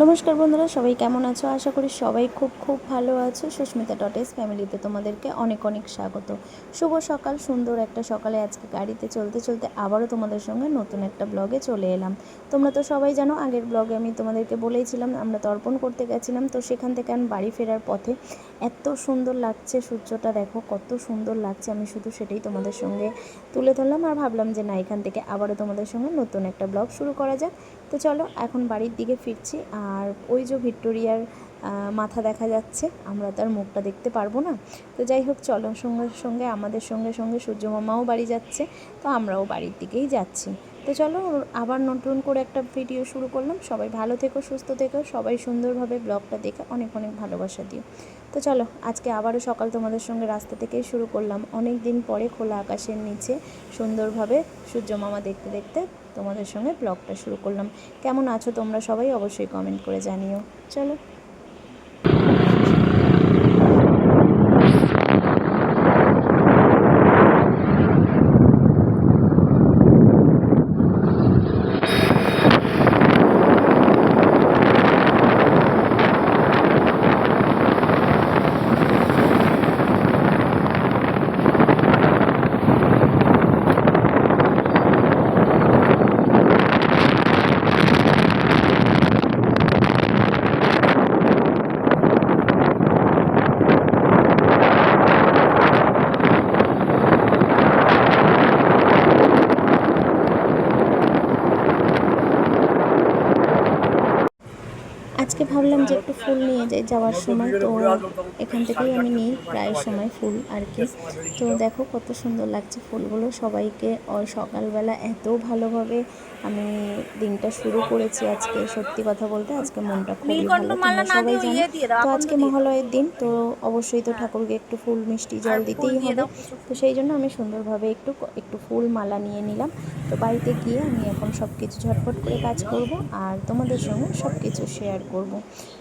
নমস্কার বন্ধুরা, সবাই কেমন আছো? আশা করি সবাই খুব খুব ভালো আছো। সুস্মিতা ডটেস ফ্যামিলিতে তোমাদেরকে অনেক অনেক স্বাগত। শুভ সকাল, সুন্দর একটা সকালে আজকে গাড়িতে চলতে চলতে আবারও তোমাদের সঙ্গে নতুন একটা ব্লগে চলে এলাম। তোমরা তো সবাই জানো, আগের ব্লগে আমি তোমাদেরকে বলেইছিলাম, আমরা তর্পণ করতে গেছিলাম, তো সেখান থেকে আমি বাড়ি ফেরার পথে এত সুন্দর লাগছে সূর্যটা, দেখো কত সুন্দর লাগছে, আমি শুধু সেটাই তোমাদের সঙ্গে তুলে ধরলাম আর ভাবলাম যে না, এখান থেকে আবারও তোমাদের সঙ্গে নতুন একটা ব্লগ শুরু করা যাক। তো চলো, এখন বাড়ির দিকে ফিরছি। আর ওই যে ভিক্টোরিয়ার মাথা দেখা যাচ্ছে, আমরা তার মুখটা দেখতে পারব না। তো যাই হোক, চলো সঙ্গে সঙ্গে আমাদের সঙ্গে সঙ্গে সূর্য মামাও বাড়ি যাচ্ছে, তো আমরাও বাড়ির দিকেই যাচ্ছি। তো চলো, আবার নতুন করে একটা ভিডিও শুরু করলাম। সবাই ভালো থেকো, সুস্থ থেকো, সবাই সুন্দরভাবে ব্লগটা দেখে অনেক অনেক ভালোবাসা দিও। তো চলো, আজকে আবারও সকাল তোমাদের সঙ্গে রাস্তা থেকেই শুরু করলাম। অনেক দিন পরে খোলা আকাশের নিচে সুন্দরভাবে সূর্য মামা দেখতে দেখতে তোমাদের সঙ্গে ব্লগটা শুরু করলাম। কেমন আছো তোমরা সবাই অবশ্যই কমেন্ট করে জানিও। চলো। আজকে ভাবলাম যে একটু ফুল নিয়ে যাই যাওয়ার সময় তো এখান থেকেই আমি নিই প্রায় সময় ফুল আর কি। তো দেখো কত সুন্দর লাগছে ফুলগুলো। সবাইকে ও- সকালবেলা এত ভালোভাবে আমি দিনটা শুরু করেছি আজকে সত্যি কথা বলতে আজকে মনটা খুবই ভালো। তোমরা সবাই জানো তো আজকে মহালয়ের দিন তো অবশ্যই তো ঠাকুরকে একটু ফুল মিষ্টি জল দিতেই হবে। তো সেই জন্য আমি সুন্দরভাবে একটু একটু ফুল মালা নিয়ে নিলাম। তো বাড়িতে গিয়ে আমি এখন সব কিছু ঝটফট করে কাজ করব আর তোমাদের সঙ্গে সব কিছু শেয়ার করব।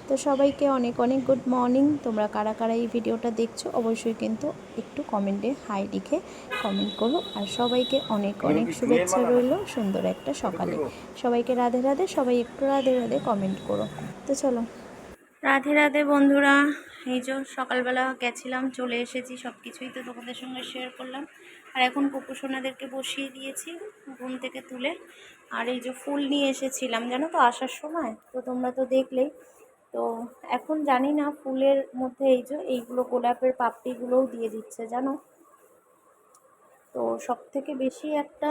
তো সবাইকে অনেক অনেক গুড মর্নিং তোমরা কারা কারা এই ভিডিওটা দেখছ অবশ্যই কিন্তু একটু কমেন্টে হাই লিখে কমেন্ট করো। আর সবাইকে অনেক অনেক শুভেচ্ছা রইল সুন্দর একটা সকালে। সবাইকে রাধে রাধে সবাই একটু রাধে রাধে কমেন্ট করো। তো চলো। রাধে রাধে বন্ধুরা। এই যে সকালবেলা গেছিলাম, চলে এসেছি সব কিছুই তো তোমাদের সঙ্গে শেয়ার করলাম। আর এখন কুকুর সোনাদেরকে বসিয়ে দিয়েছি, ঘুম থেকে তুলে। আর এই যে ফুল নিয়ে এসেছিলাম, জানো তো, আসার সময়? তো তোমরা তো দেখলেই। তো এখন জানি না, ফুলের মধ্যে এই যে এইগুলো গোলাপের পাপড়িগুলোও দিয়ে দিচ্ছে, জানো? তো সব থেকে বেশি একটা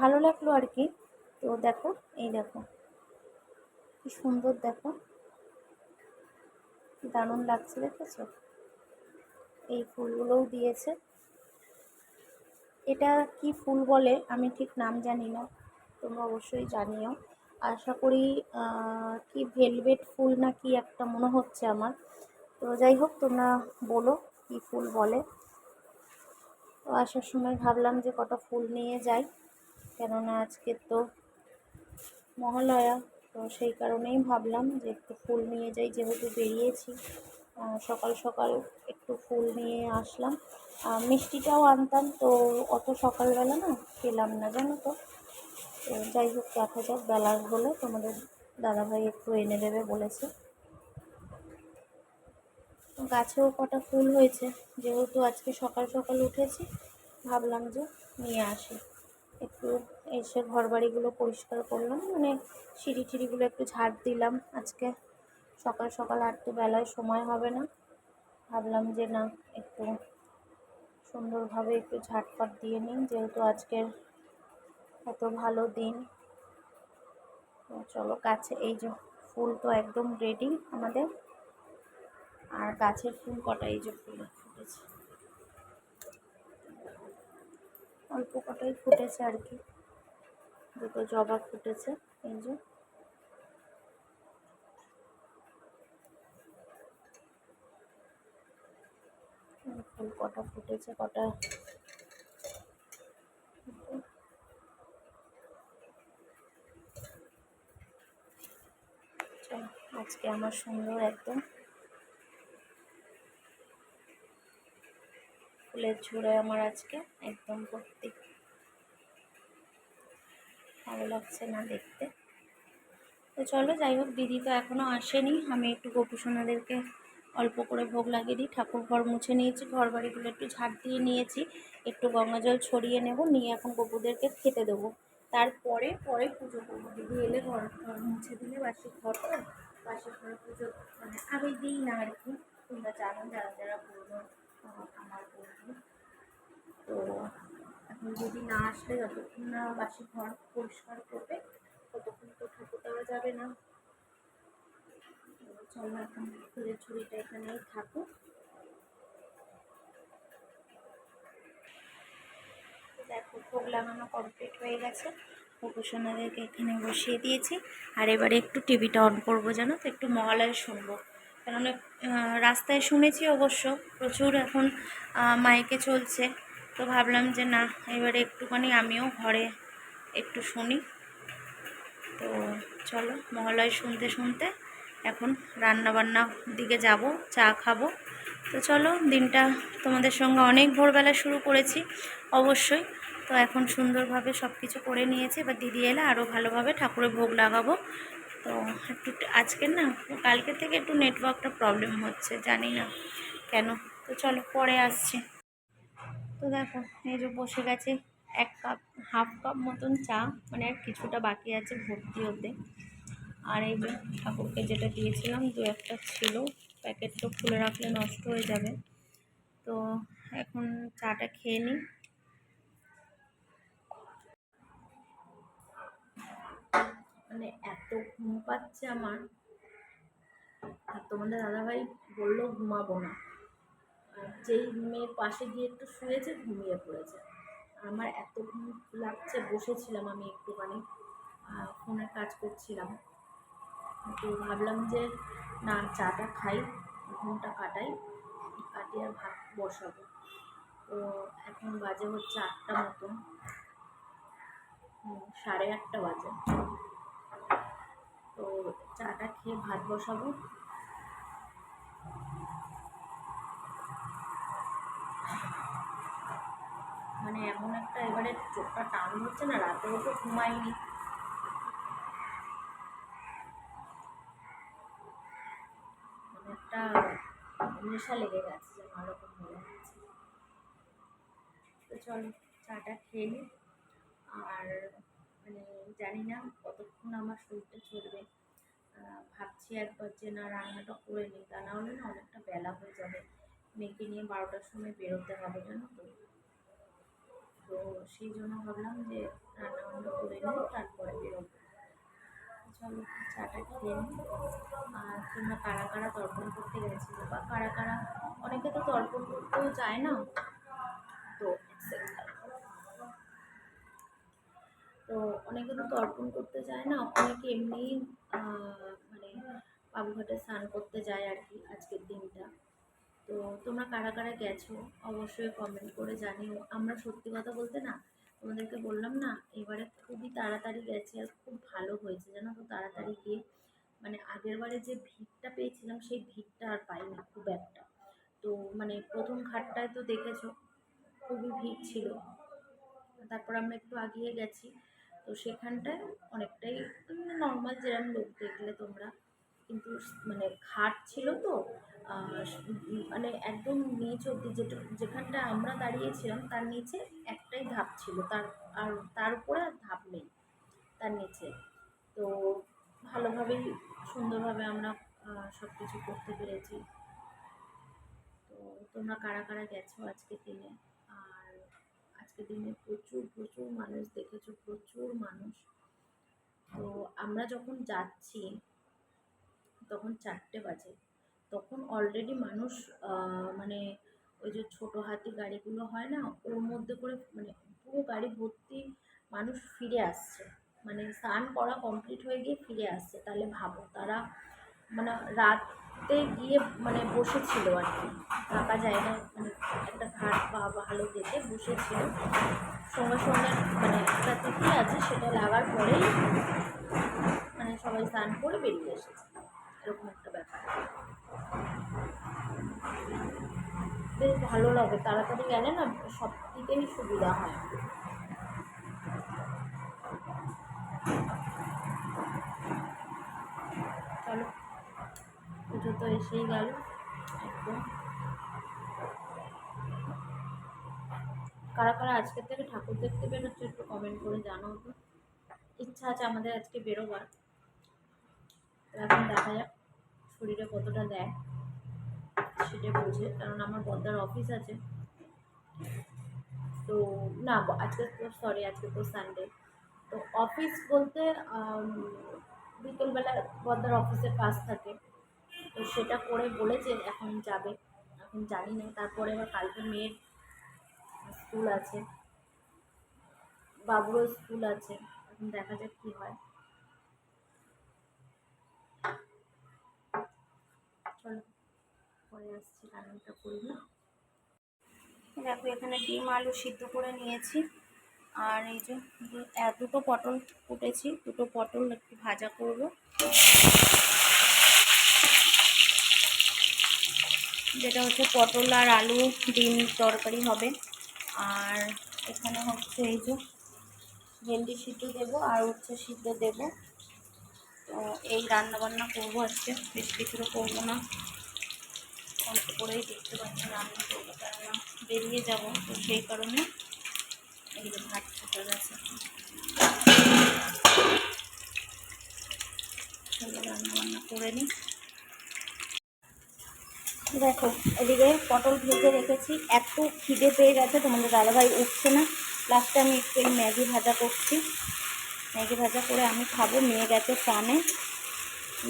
ভালো লাগল আর কি। তো দেখো, এই দেখো, কি সুন্দর দেখো। দারুণ লাগছে দেখেছ? এই ফুলগুলোও দিয়েছে। এটা কি ফুল বলে আমি ঠিক নাম জানি না, তোমরা অবশ্যই জানিও। আশা করি কি ভেলভেট ফুল না কি একটা মনে হচ্ছে আমার। তো যাই হোক, তোমরা বলো কি ফুল বলে। তো আসার সময় ভাবলাম যে কটা ফুল নিয়ে যাই, কেননা আজকে তো মহালয়া। তো সেই কারণেই ভাবলাম যে একটু ফুল নিয়ে যাই, যেহেতু বেরিয়েছি। সকাল সকাল একটু ফুল নিয়ে আসলাম। মিষ্টিটাও আনতাম, তো অত সকালবেলা না পেলাম না, জানো তো। যাই হোক, দেখা যাক বেলার হলে তোমাদের দাদাভাই একটু এনে দেবে বলেছে। গাছেও কটা ফুল হয়েছে, যেহেতু আজকে সকাল সকাল উঠেছি, ভাবলাম যে নিয়ে আসি। একটু এসে ঘর বাড়িগুলো পরিষ্কার করলাম। মানে সিঁড়ি টিড়িগুলো একটু ঝাড় দিলাম। আজকে সকাল সকাল আর তো বেলায় সময় হবে না। ভাবলাম যে না, একটু সুন্দরভাবে একটু ঝাটপাট দিয়ে নিই। যেহেতু আজকের এত ভালো দিন চলো গাছে, এই যে ফুল তো একদম রেডি আমাদের। আর গাছের ফুল কটা, এই যে ফুল ফুটেছে। অল্প কটাই ফুটেছে আর কি। দুটো জবা ফুটেছে, এই যে। ফুল কটা ফুটেছে, কটা? আজকে আমার সুন্দর একদম। ফুলের ঝুড়ে আমার আজকে, একদম ভর্তি ভালো লাগছে না দেখতে। তো চলো, যাই হোক, দিদি তো এখনও আসেনি। আমি একটু গোপুসোনাদেরকে অল্প করে ভোগ লাগিয়ে দিই। ঠাকুর ঘর মুছে নিয়েছি ঘর বাড়িগুলো একটু ঝাড় দিয়ে নিয়েছি। একটু গঙ্গা জল ছড়িয়ে নেব, নিয়ে এখন গপুদেরকে খেতে দেবো। তারপরে, পরে পুজো করব। দিদি এলে ঘর ঘর মুছে দিলে বাসি ঘর বাসি ঘরে পুজো মানে আমি দিই না আর কি। তোমরা জানো, যারা যারা পুরনো, আমার বন্ধু। যদি না আসলে যতক্ষণ না বাসি ঘর পরিষ্কার করবে, ততক্ষণ তো ঠাকুর দেওয়া যাবে না। তো চলো এখন ফুলের ছুরিটা এখানেই থাকুক। দেখো, ভোগ লাগানো কমপ্লিট হয়ে গেছে। ভোগসোনাদেরকে এখানে বসিয়ে দিয়েছি। আর এবারে একটু টিভিটা অন করব জানো তো? একটু মহালয় শুনব। কেননা রাস্তায় শুনেছি অবশ্য, প্রচুর এখন মাইকে চলছে। তো ভাবলাম যে না, এবারে একটুখানি আমিও ঘরে একটু শুনি। তো চলো, মহালয় শুনতে শুনতে এখন রান্না বান্না দিকে যাব, চা খাব। তো চলো, দিনটা তোমাদের সঙ্গে অনেক ভোরবেলা শুরু করেছি, অবশ্যই। তো এখন সুন্দরভাবে সব কিছু করে নিয়েছি, এবার দিদি এলে আরও ভালোভাবে ঠাকুরের ভোগ লাগাবো। তো একটু, আজকে না কালকে থেকে একটু নেটওয়ার্কটা প্রবলেম হচ্ছে, জানি না কেন। তো চলো, পরে আসছি। তো দেখো, এই যে বসে গেছে এক কাপ, হাফ কাপ মতন চা মানে আর কিছুটা বাকি আছে ভর্তি হতে। আর এই যে ঠাকুরকে যেটা দিয়েছিলাম, দু একটা ছিল প্যাকেটটা খুলে রাখলে নষ্ট হয়ে যাবে। তো এখন চাটা খেয়ে নিই। মানে এত ঘুম পাচ্ছে আমার। আর তোমাদের দাদাভাই বলল ঘুমাবো না। যেই মেয়ের পাশে গিয়ে একটু শুয়েছে ঘুমিয়ে পড়েছে। আমার এত ঘুম লাগছে বসেছিলাম আমি একটুখানি আহ, ফোনে কাজ করছিলাম। তো ভাবলাম যে না চাটা খাই ঘুমটা কাটাই কাটিয়ে আর ভাত বসাবো। তো এখন বাজে হচ্ছে আটটা মতন সাড়ে আটটা বাজে। তো চাটা খেয়ে ভাত বসাবো মানে এমন একটা এবারে চোখটা টান হচ্ছে না, রাতেও তো ঘুমাইনি মানে একটা নেশা লেগে গেছে যেন ওরকম মনে হচ্ছে। তো চলো, চাটা খেয়ে নিই আর মানে জানি না কতক্ষণ আমার শরীরটা চলবে। ভাবছি একবার যে না রান্নাটা করে নিই, তা না হলে না অনেকটা বেলা হয়ে যাবে। মেয়েকে নিয়ে বারোটার সময় বেরোতে হবে, জানো তো। তো সেই জন্য ভাবলাম যে রান্না বান্না করে নিই, তারপরে বেরোবো। চলো, চাটা খেয়ে নিই। আর তোমরা কারা কারা তর্পণ করতে গেছিল বা কারা কারা? অনেকে তো তর্পণ করতেও যায় না। তো। তো অনেকে তো তর্পণ করতে যায় না, অনেকে এমনি মানে বাবুঘাটে স্নান করতে যায় আর কি আজকের দিনটা। তো তোমরা কারা কারা গেছো? অবশ্যই কমেন্ট করে জানিও। আমরা সত্যি কথা বলতে না, তোমাদেরকে বললাম না, এবারে খুবই তাড়াতাড়ি গেছে আর খুব ভালো হয়েছে। জানো তো, তাড়াতাড়ি গিয়ে মানে আগের বারে যে ভিড়টা পেয়েছিলাম, সেই ভিড়টা আর পাইনি খুব একটা। তো মানে প্রথম ঘাটটায় তো দেখেছ, খুবই ভিড় ছিল। তারপর আমরা একটু আগিয়ে গেছি, তো সেখানটায় অনেকটাই নর্মাল যেরকম লোক দেখলে তোমরা। কিন্তু মানে ঘাট ছিল তো মানে একদম নিচ অব্দি যেটা, যেখানটা আমরা দাঁড়িয়েছিলাম, তার নিচে একটাই ধাপ ছিল। তার, আর তার উপরে আর ধাপ নেই, তার নিচে। তো ভালোভাবেই, সুন্দরভাবে আমরা সব কিছু করতে পেরেছি। তো তোমরা কারা কারা গেছো আজকের দিনে? আর আজকের দিনে প্রচুর প্রচুর মানুষ দেখেছ, প্রচুর মানুষ। তো আমরা যখন যাচ্ছি, তখন চারটে বাজে। তখন অলরেডি মানুষ মানে ওই যে ছোটো হাতি গাড়িগুলো হয় না, ওর মধ্যে করে মানে পুরো গাড়ি ভর্তি মানুষ ফিরে আসছে। মানে স্নান করা কমপ্লিট হয়ে গিয়ে ফিরে আসছে। তাহলে ভাবো, তারা মানে রাতে গিয়ে মানে বসেছিল আর কি। ফাঁকা জায়গায় মানে একটা ঘাট বা ভালো দেখে বসেছিল। সঙ্গে সঙ্গে মানে একটা তিথি আছে, সেটা লাগার পরেই মানে সবাই স্নান করে বেরিয়ে এসেছে। এরকম একটা ব্যাপার। বেশ ভালো লাগে। তাড়াতাড়ি গেলে না সব দিকেই সুবিধা হয়। পুজো তো এসেই গেল একদম। কারা কারা আজকের থেকে ঠাকুর দেখতে বেরোচ্ছে একটু কমেন্ট করে জানাও তো। ইচ্ছা আছে আমাদের আজকে বেরোবার। এখন দেখা যাক শরীরে কতটা দেয়। সেটা বুঝে কারণ আমার বদ্দার অফিস আছে। তো না, আজকে তো সরি আজকে তো সানডে তো অফিস বলতে বিকেলবেলা বদ্দার অফিসের কাজ থাকে। তো সেটা করে বলেছে, এখন যাবে। এখন জানি না, তারপরে আবার কালকে মেয়ের স্কুল আছে। বাবুরও স্কুল আছে। এখন দেখা যাক কী হয় চলো পরে আসছি রান্নাটা করি না। দেখো, এখানে ডিম আলু সিদ্ধ করে নিয়েছি। আর এই যে দুটো পটল কুটেছি। দুটো পটল একটু ভাজা করব। যেটা হচ্ছে পটল আর আলু ডিম তরকারি হবে। আর এখানে হচ্ছে এই যে, ভেন্ডি সিদ্ধ দেবো আর উচ্ছে সিদ্ধ দেবো। তো এই রান্না বান্না করব আজকে। বেশি কিছুও করব না। অল্প করেই দেখতে পাচ্ছি রান্না করব কেননা বেরিয়ে যাব, তো সেই কারণে যে ভাত ফুটে গেছে রান্না বান্না করে নিই। দেখো, এদিকে পটল ভেজে রেখেছি, এত খিদে পেয়ে গেছে, তোমাদের দাদাভাই উঠছে না। লাস্টে আমি একটু ম্যাগি ভাজা করছি। ম্যাগি ভাজা করে আমি খাব, মেয়ে গেছে প্রাণে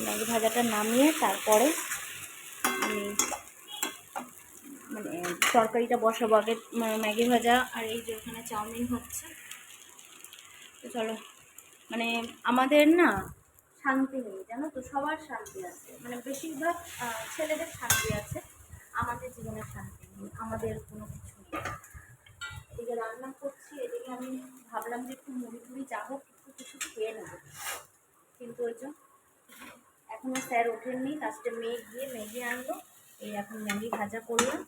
ম্যাগি ভাজাটা নামিয়ে তারপরে আমি মানে তরকারিটা বসাবো আগে ম্যাগি ভাজা আর এই যে ওখানে চাউমিন হচ্ছে। তো চলো মানে আমাদের না শান্তি নেই, জানো তো? সবার শান্তি আছে। মানে বেশিরভাগ ছেলেদের শান্তি আছে, আমাদের জীবনে শান্তি নেই, আমাদের কোনো কিছু নেই। এদিকে রান্না করছি, এদিকে আমি ভাবলাম যে একটু মুড়ি টুড়ি যাব একটু কিছু খেয়ে নেব। কিন্তু ওই যে এখনও স্যার ওঠেননি, লাস্টে মেয়ে গিয়ে ম্যাগি আনলো। এই এখন ম্যাগি ভাজা করলাম।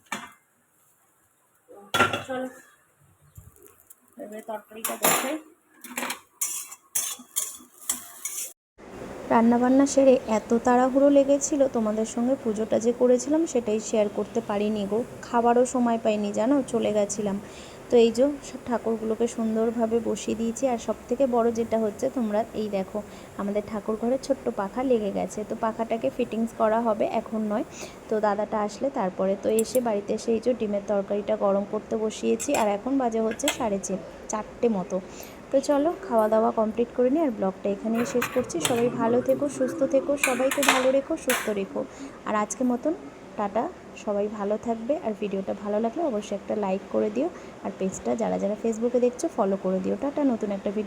চলো। এবারে তরকারিটা বসে রান্নাবান্না সেরে এত তাড়াহুড়ো লেগেছিল, তোমাদের সঙ্গে পুজোটা যে করেছিলাম সেটাই শেয়ার করতে পারিনি গো। খাবারও সময় পাইনি, জানো? চলে গেছিলাম। তো এই যে সব ঠাকুরগুলোকে সুন্দরভাবে বসিয়ে দিয়েছি। আর সব থেকে বড় যেটা হচ্ছে তোমরা এই দেখো, আমাদের ঠাকুর ঘরে ছোট্ট পাখা লেগে গেছে। তো পাখাটাকে ফিটিংস করা হবে, এখন নয়। তো দাদাটা আসলে তারপরে তো এসে বাড়িতে এসে এই যে ডিমের তরকারিটা গরম করতে বসিয়েছি। আর এখন বাজে হচ্ছে সাড়ে চারটে মতো। তো চলো খাওয়া দাওয়া কমপ্লিট করে নিই, আর ব্লগটা এখানেই শেষ করছি। সবাই ভালো থেকো, সুস্থ থেকো, সবাইকে ভালো রেখো, সুস্থ রেখো। আর আজকে মতন টাটা। সবাই ভালো থাকবে। আর ভিডিওটা ভালো লাগলে অবশ্যই একটা লাইক করে দিও। আর পেজটা যারা যারা ফেসবুকে দেখছ ফলো করে দিও। টাটা, নতুন একটা ভিডিও